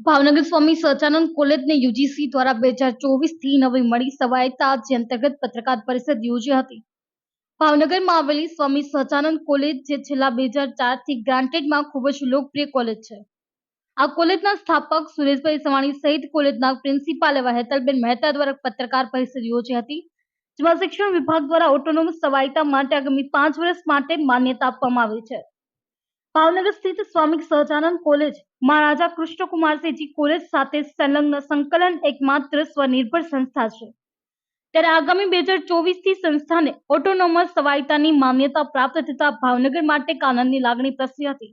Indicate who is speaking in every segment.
Speaker 1: ભાવનગર સ્વામી સહજાનંદ કોલેજને યુજીસી દ્વારા બે હજાર ચોવીસથી નવી મળી સવાયતા જે અંતર્ગત પત્રકાર પરિષદ યોજી હતી. ભાવનગરમાં આવેલી સ્વામી સહજાનંદ કોલેજ જે છેલ્લા બે હજાર ચારથી ગ્રાન્ટેડમાં ખૂબ જ લોકપ્રિય કોલેજ છે. આ કોલેજના સ્થાપક સુરેશભાઈ સવાણી સહિત કોલેજના પ્રિન્સિપાલ એવા હેતલબેન મહેતા દ્વારા પત્રકાર પરિષદ યોજી હતી, જેમાં શિક્ષણ વિભાગ દ્વારા ઓટોનોમસ સવાયતા માટે આગામી પાંચ વર્ષ માટે માન્યતા આપવામાં આવી છે. ભાવનગર સ્થિત સ્વામી સહજાનંદ કોલેજ મહારાજા કૃષ્ણકુમારસિંહજી કોલેજ સાથે સંલગ્ન સંકલન એકમાત્ર સ્વનિર્ભર સંસ્થા છે. ત્યારે આગામી બે હજાર ચોવીસથી સંસ્થાને ઓટોનોમસ સવાયતાની માન્યતા પ્રાપ્ત થતા ભાવનગર માટે એક આનંદની લાગણી પ્રસરી હતી.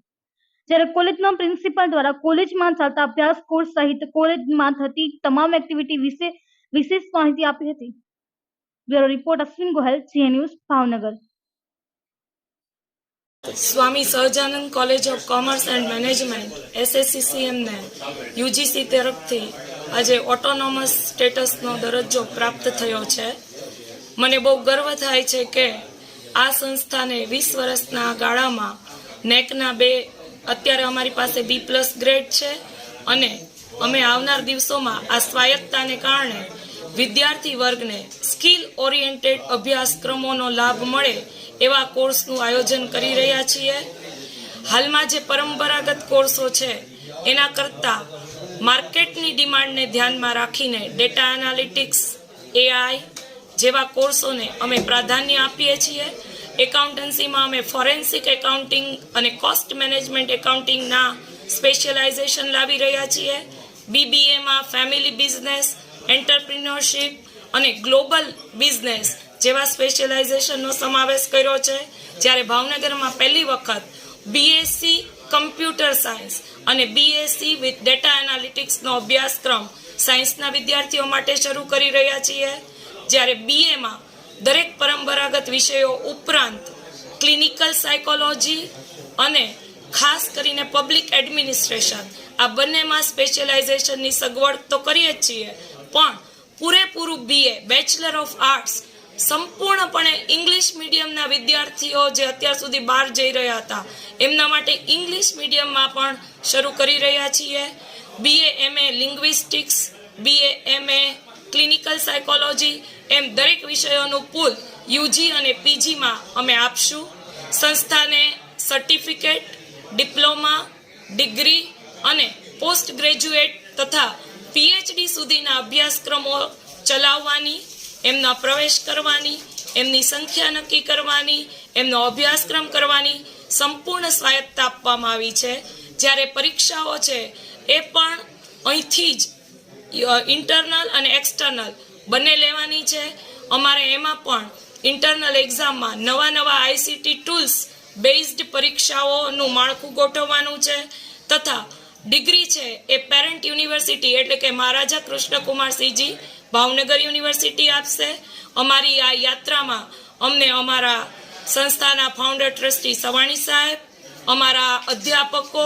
Speaker 1: જ્યારે કોલેજના પ્રિન્સિપાલ દ્વારા કોલેજમાં ચાલતા અભ્યાસ કોર્સ સહિત કોલેજમાં થતી તમામ એક્ટિવિટી વિશે વિશેષ માહિતી આપી હતી. Bureau report Ashwin Gohel G news Bhavnagar.
Speaker 2: Swami Sahajanand college of commerce and management એસએસસીસીએમને UGC તરફથી આજે ઓટોનોમસ સ્ટેટસનો દરજ્જો પ્રાપ્ત થયો છે. મને બહુ ગર્વ થાય છે કે આ સંસ્થાને વીસ વર્ષના ગાળામાં નેકના બે અત્યારે અમારી પાસે બી પ્લસ ગ્રેડ છે અને અમે આવનાર દિવસોમાં આ સ્વાયત્તાને કારણે વિદ્યાર્થી વર્ગને સ્કિલ ઓરિએન્ટેડ અભ્યાસક્રમોનો લાભ મળે એવા કોર્સનું આયોજન કરી રહ્યા છીએ. હાલમાં જે પરંપરાગત કોર્સો છે, એના કરતાં માર્કેટની ડિમાન્ડને ધ્યાનમાં રાખીને ડેટા એનાલિટિક્સ, એઆઈ જેવા કોર્સોને અમે પ્રાધાન્ય આપીએ છીએ. એકાઉન્ટન્સીમાં અમે ફોરેન્સિક એકાઉન્ટિંગ અને કોસ્ટ મેનેજમેન્ટ એકાઉન્ટિંગના સ્પેશિયલાઇઝેશન લાવી રહ્યા છીએ. બીબીએમાં ફેમિલી બિઝનેસ એન્ટરપ્રિન્યોરશિપ અને ગ્લોબલ બિઝનેસ જેવા સ્પેશિયલાઇઝેશનનો સમાવેશ કર્યો છે. જ્યારે ભાવનગરમાં પહેલી વખત બીએસસી કમ્પ્યુટર સાયન્સ અને બીએસસી વિથ ડેટા એનાલિટિક્સનો અભ્યાસક્રમ સાયન્સના વિદ્યાર્થીઓ માટે શરૂ કરી રહ્યા છીએ. જ્યારે બીએમાં દરેક પરંપરાગત વિષયો ઉપરાંત ક્લિનિકલ સાયકોલોજી અને ખાસ કરીને પબ્લિક એડમિનિસ્ટ્રેશન આ બંનેમાં સ્પેશિયલાઇઝેશનની સગવડ તો કરીએ જ છીએ. પણ પૂરેપૂરું બીએ બેચલર ઓફ આર્ટ્સ સંપૂર્ણપણે ઇંગ્લિશ મીડિયમના વિદ્યાર્થીઓ જે અત્યાર સુધી બહાર જઈ રહ્યા હતા, એમના માટે ઇંગ્લિશ મીડિયમમાં પણ શરૂ કરી રહ્યા છીએ. BA MA linguistics BA MA clinical psychology એમ દરેક વિષયોનું પુલ યુજી અને પીજીમાં અમે આપશું. સંસ્થાને સર્ટિફિકેટ ડિપ્લોમા ડિગ્રી અને પોસ્ટ ગ્રેજ્યુએટ તથા પીએચડી સુધીના અભ્યાસક્રમો ચલાવવાની, એમના પ્રવેશ કરવાની, એમની સંખ્યા નક્કી કરવાની, એમનો અભ્યાસક્રમ કરવાની સંપૂર્ણ સ્વાયત્તા આપવામાં આવી છે. જ્યારે પરીક્ષાઓ છે, એ પણ અહીંથી જ ઇન્ટરનલ અને એક્સટર્નલ બંને લેવાની છે. અમારે એમાં પણ ઇન્ટરનલ એક્ઝામમાં નવા નવા આઈસીટી ટૂલ્સ બેઝડ પરીક્ષાઓનું માળખું ગોઠવવાનું છે તથા ડિગ્રી છે એ પેરેન્ટ યુનિવર્સિટી, એટલે કે મહારાજા કૃષ્ણકુમારસિંહજી ભાવનગર યુનિવર્સિટી આપશે. અમારી આ યાત્રામાં અમને અમારા સંસ્થાના ફાઉન્ડર ટ્રસ્ટી સવાણી સાહેબ, અમારા અધ્યાપકો,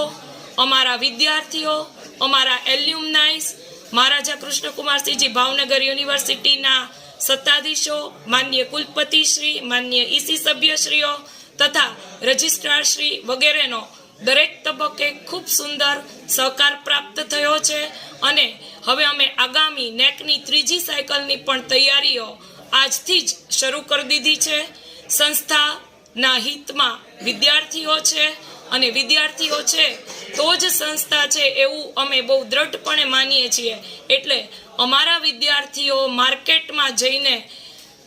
Speaker 2: અમારા વિદ્યાર્થીઓ, અમારા એલ્યુમનાઇઝ મહારાજા કૃષ્ણકુમારસિંહજી ભાવનગર યુનિવર્સિટીના સત્તાધીશો, માન્ય કુલપતિશ્રી, માન્ય ઈસી સભ્યશ્રીઓ તથા રજિસ્ટ્રારશ્રી વગેરેનો દરેક તબક્કે ખૂબ સુંદર સહકાર પ્રાપ્ત થયો છે અને હવે અમે આગામી નેકની ત્રીજી સાયકલની પણ તૈયારીઓ આજથી જ શરૂ કરી દીધી છે. સંસ્થાના હિતમાં વિદ્યાર્થીઓ છે અને વિદ્યાર્થીઓ છે તો જ સંસ્થા છે એવું અમે બહુ દ્રઢપણે માનીએ છીએ. એટલે અમારા વિદ્યાર્થીઓ માર્કેટમાં જઈને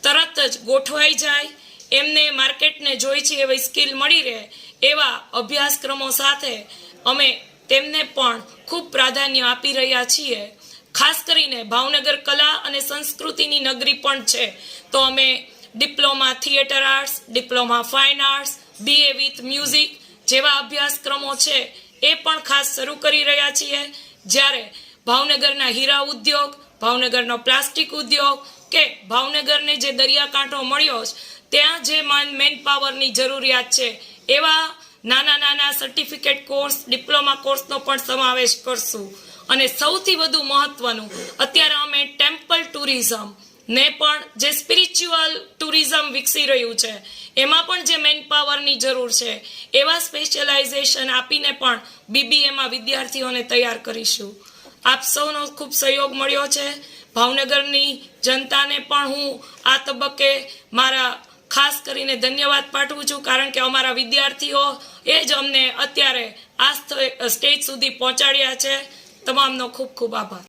Speaker 2: તરત જ ગોઠવાઈ જાય. એમને માર્કેટને જોઈ છે એવી સ્કિલ મળી રહે. એવા અભ્યાસક્રમો સાથે અમે તેમને પણ ખૂબ પ્રાધાન્ય આપી રહ્યા છીએ. ખાસ કરીને ભાવનગર કલા અને સંસ્કૃતિની નગરી પણ છે. તો અમે diploma theatre arts, diploma fine arts BA with music જેવા અભ્યાસક્રમો છે એ પણ ખાસ શરૂ કરી રહ્યા છીએ. જ્યારે ભાવનગરના હીરા ઉદ્યોગ, ભાવનગરનો પ્લાસ્ટિક ઉદ્યોગ કે ભાવનગરને જે દરિયાકાંઠો મળ્યો છે ત્યાં જે મેન પાવરની જરૂરિયાત છે, એવા નાના નાના સર્ટિફિકેટ કોર્સ ડિપ્લોમા કોર્સનો પણ સમાવેશ કરશું. અને સૌથી વધુ મહત્વનું, અત્યારે અમે ટેમ્પલ ટુરિઝમ ને પણ જે સ્પિરિચ્યુઅલ ટુરિઝમ વિકસી રહ્યું છે, એમાં પણ જે મેન પાવરની જરૂર છે, એવા સ્પેશિયલાઇઝેશન આપીને પણ બીબીએમાં વિદ્યાર્થીઓને તૈયાર કરીશું. આપ સૌનો ખૂબ સહયોગ મળ્યો છે. ભાવનગરની જનતાને પણ હું આ તબક્કે મારા ખાસ કરીને ધન્યવાદ પાઠવું છું, કારણ કે અમારા વિદ્યાર્થીઓ એ જ અમને અત્યારે આ સ્ટેજ સુધી પહોંચાડ્યા છે. તમામનો ખૂબ ખૂબ આભાર.